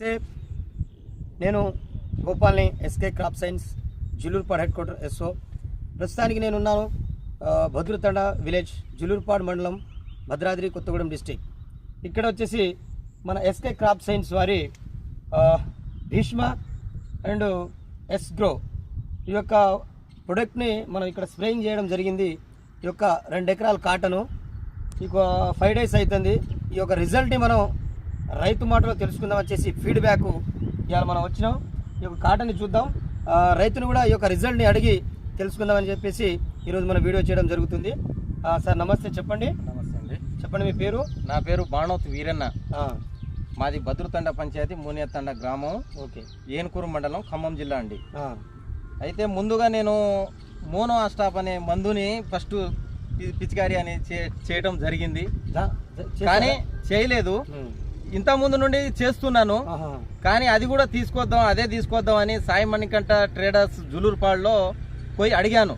నమస్తే నేను గోపాల్ని SK crop science Julurpad head quarter SO. ప్రస్తుతానికి నేను ఉన్నాను విలేజ్ జులూర్పాడ్ మండలం భద్రాద్రి కొత్తగూడెం డిస్టిక్. ఇక్కడ వచ్చేసి మన ఎస్కే క్రాప్ సైన్స్ వారి భీష్మ అండ్ ఎస్ గ్రో. ఈ యొక్క ప్రొడక్ట్ని మనం ఇక్కడ స్ప్రేయింగ్ చేయడం జరిగింది ఈ యొక్క రెండు ఎకరాల కాటను. ఈ ఫైవ్ డేస్ అవుతుంది ఈ యొక్క రిజల్ట్ని మనం రైతు మాటలో తెలుసుకుందాం వచ్చేసి ఫీడ్బ్యాక్ ఇవాళ మనం వచ్చినాం. ఈ యొక్క కాటన్ని చూద్దాం. రైతును కూడా ఈ యొక్క రిజల్ట్ని అడిగి తెలుసుకుందామని చెప్పేసి ఈరోజు మనం వీడియో చేయడం జరుగుతుంది. సార్ నమస్తే చెప్పండి. నమస్తే అండి. చెప్పండి మీ పేరు? నా పేరు బాణోత్ వీరన్న. మాది భద్రతండ పంచాయతీ మునియత్తండ గ్రామం. ఓకే. ఏనుకూరు మండలం ఖమ్మం జిల్లా అండి. అయితే ముందుగా నేను మోనో ఆస్టాప్ అనే మందుని ఫస్ట్ పిచికారి అని చేయడం జరిగింది? కానీ చేయలేదు. ఇంత ముందు నుండి చేస్తున్నాను. కానీ అది కూడా తీసుకొద్దాం అదే తీసుకొద్దాం అని సాయి మణికంఠ ట్రేడర్స్ జులూరుపాడులో పోయి అడిగాను.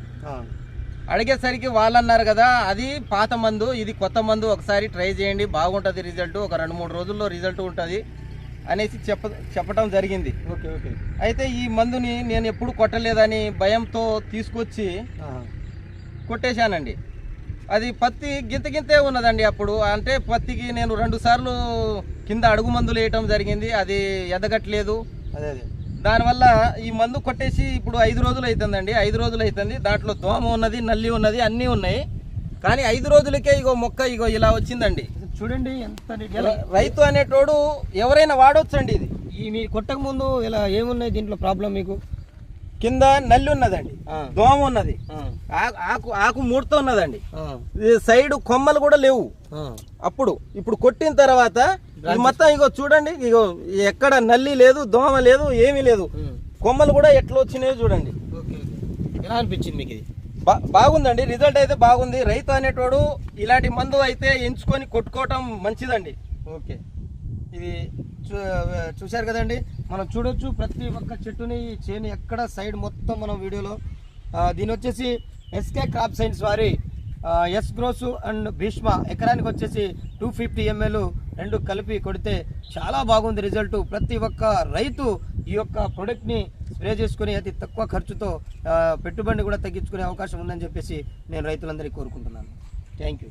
అడిగేసరికి వాళ్ళు అన్నారు కదా అది పాత మందు ఇది కొత్త మందు ఒకసారి ట్రై చేయండి బాగుంటుంది రిజల్ట్ ఒక రెండు మూడు రోజుల్లో రిజల్ట్ ఉంటుంది అనేసి చెప్ప చెప్పడం జరిగింది. Okay okay. అయితే ఈ మందుని నేను ఎప్పుడు కొట్టలేదని భయంతో తీసుకొచ్చి. కొట్టేశానండి. అది పత్తి గింత గింతే ఉన్నదండి అప్పుడు. అంటే పత్తికి నేను రెండు సార్లు కింద అడుగు మందులు వేయటం జరిగింది. అది ఎదగట్లేదు. అదే అదే. దానివల్ల ఈ మందు కొట్టేసి ఇప్పుడు ఐదు రోజులు అవుతుందండి ఐదు రోజులు అవుతుంది దాంట్లో దోమ ఉన్నది నల్లి ఉన్నది అన్నీ ఉన్నాయి. కానీ ఐదు రోజులకే ఇగో మొక్క ఇగో ఇలా వచ్చిందండి. చూడండి ఎంత రైతు అనేటోడు ఎవరైనా వాడొచ్చండి ఇది. ఈ మీ కొట్టక ముందు ఇలా ఏమున్నాయి దీంట్లో ప్రాబ్లం మీకు? కింద నల్లి ఉన్నదండి. దోమ ఉన్నది. ఆకు ఆకు ముడత ఉన్నదండి. సైడ్ కొమ్మలు కూడా లేవు. అప్పుడు ఇప్పుడు కొట్టిన తర్వాత ఇది మొత్తం ఇగో చూడండి ఇగో ఎక్కడ నల్లి లేదు దోమ లేదు ఏమీ లేదు. కొమ్మలు కూడా ఎట్లా వచ్చినాయో చూడండి. ఎలా అనిపించింది మీకు ఇది? బాగుందండి. రిజల్ట్ అయితే బాగుంది. రైతు అనేటోడు ఇలాంటి మందు అయితే ఎంచుకొని కొట్టుకోవటం మంచిదండి. ఓకే. ఇది చూశారు కదండి? మనం చూడొచ్చు ప్రతి ఒక్క చెట్టుని చేను ఎక్కడ సైడ్ మొత్తం మనం వీడియోలో. దీని వచ్చేసి ఎస్కే క్రాప్ సైన్స్ వారి ఎస్ గ్రోసు అండ్ భీష్మ ఎకరానికి వచ్చేసి టూ ఫిఫ్టీ ఎంఎల్ రెండు కలిపి కొడితే చాలా బాగుంది రిజల్ట్. ప్రతి ఒక్క రైతు ఈ యొక్క ప్రొడక్ట్ని స్ప్రే చేసుకుని అతి తక్కువ ఖర్చుతో పెట్టుబడిని కూడా తగ్గించుకునే అవకాశం ఉందని చెప్పేసి నేను రైతులందరికీ కోరుకుంటున్నాను. Thank you.